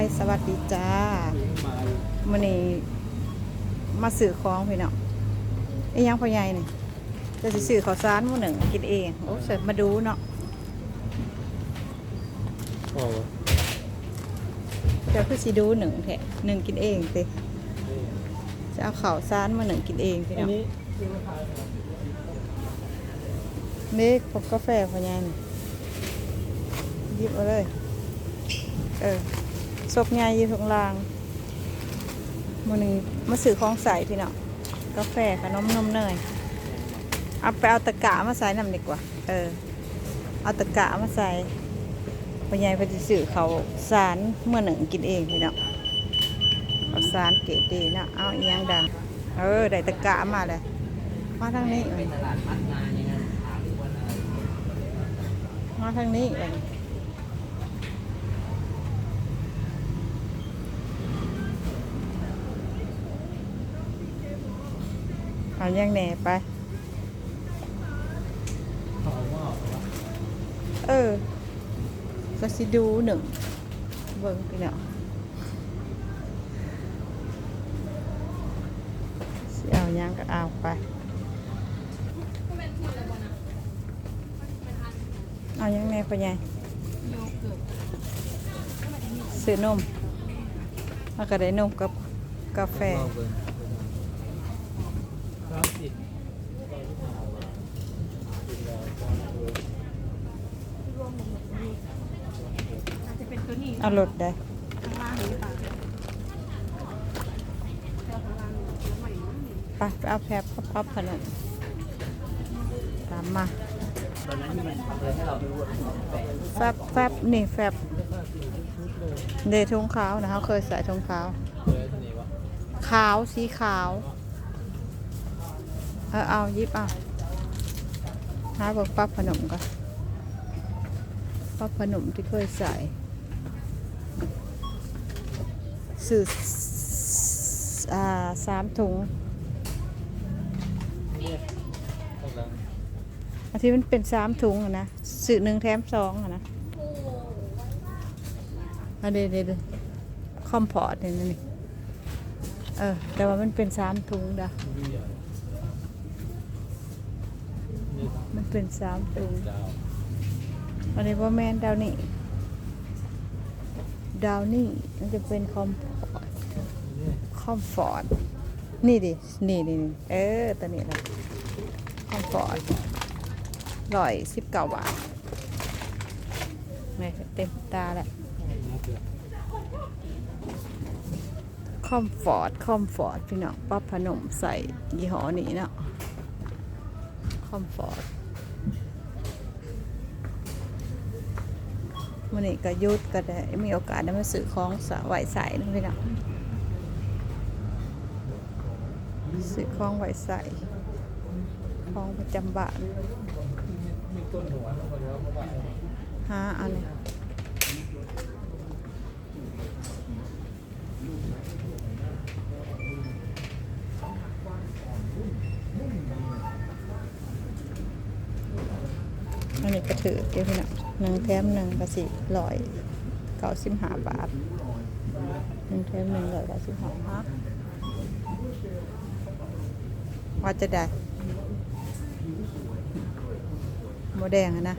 ายสวัสดีจ้ามื่อนี้มาสื่อของพี่น้องไอ้ยังพ่อใหญ่นี่จะสิสื่อข้าวสารมื้อหนึ่งกินเองโอ้เสร็จมาดูเนาะโอ้เดี๋ยวคือสิดูหนึ่งแท้หนึ่งกินเองติจะเอาข้าวสารมาหนึ่งกินเองพี่อัน้นองนี้นี่พบกาแฟพ่อใหญ่นี่หยิบเอาเลยเออ ศพใหญ่อยู่ตรงลางมื้อนี้มาสื่อของใส่พี่น้องกาแฟขนมนมเนยเอาไปเอาตะกร้ามาใส่น้ำดีกว่า เออ เอาตะกร้ามาใส่พ่อใหญ่เพอดีสื่อเขาสารเมื่อหนึ่งกินเองพี่เนาะเขาสารเก๋ดีเนาะเอาอียงดังเออได้ตะกร้ามาเลยมาทางนี้มาทางนี้เลย เอาอยังแหน่ไป เออ ก็สิดูหนึ่ง เบิ่งพี่เนาะสิเอาหยังก็เอาไป เอาหยังแม่พ่อใหญ่ซื้อนมแล้วก็ได้นมกับกาแฟ อาจจะเป็นตัวนี้เอารถได้ข้างล่างนี้ป่ะเจ้าข้างล่างนี้ใหม่มากนี่ไปไปเอาแพรพับๆขนมตามมาตอนนั้นที่มันทำอะไรให้เราไม่รู้แปลกแฟบแฟบนี่แฟบเดทงขาวนะเขาเคยใส่ทงขาวเลยทีนี้วะขาวสีขาว เออเอายิบเอาหาบอกปั๊บขนมก่อนปั๊บขนมที่เคยใส่สื่ออ่าสามถุงอันที่มันเป็นสามถุงอะนะสื่อหนึ่งแถมสองอะนะอันเดเดเดคอมพอร์ตเนี่ยนี่เออแต่ว่ามันเป็นสามถุงดะ วิ่งใหญ่นี่ มัน เป็นสามถุงดาวอันนี้ว่าแมนดาวนี่ดาวนี่มันจะเป็นคอมนี่คอมฟอร์ตนี่ดินี่นี่นี่เออตัวนี้แหละคอมฟอร์ตร้อยสิบเก้าบาทไม่เต็มตาแล้วน่าเกลือคอมฟอร์ตคอมฟอร์ตพี่น้องปั๊บพนมใส่ยี่ห้อนี้เนาะคอมฟอร์ต มันนี่ก็ยุดก็ได้มีโอกาสได้มาซื้อของสาวไหวใส่นะพี่น้องซื้อของไหวใส่ของประจำบ้านมีต้นหัวแล้วก็แล้วก็ว่าหาอันนี้ นนี้ก็ถือเดี๋ยวพี่น้องหนึ่งแถมหนึ่งก็สิร้อยเก้าสิบห้าบาทหนึ่งแถมหนึ่งร้อยเก้าสิบห้าฮะว่าจะได้โมแดงอะนะ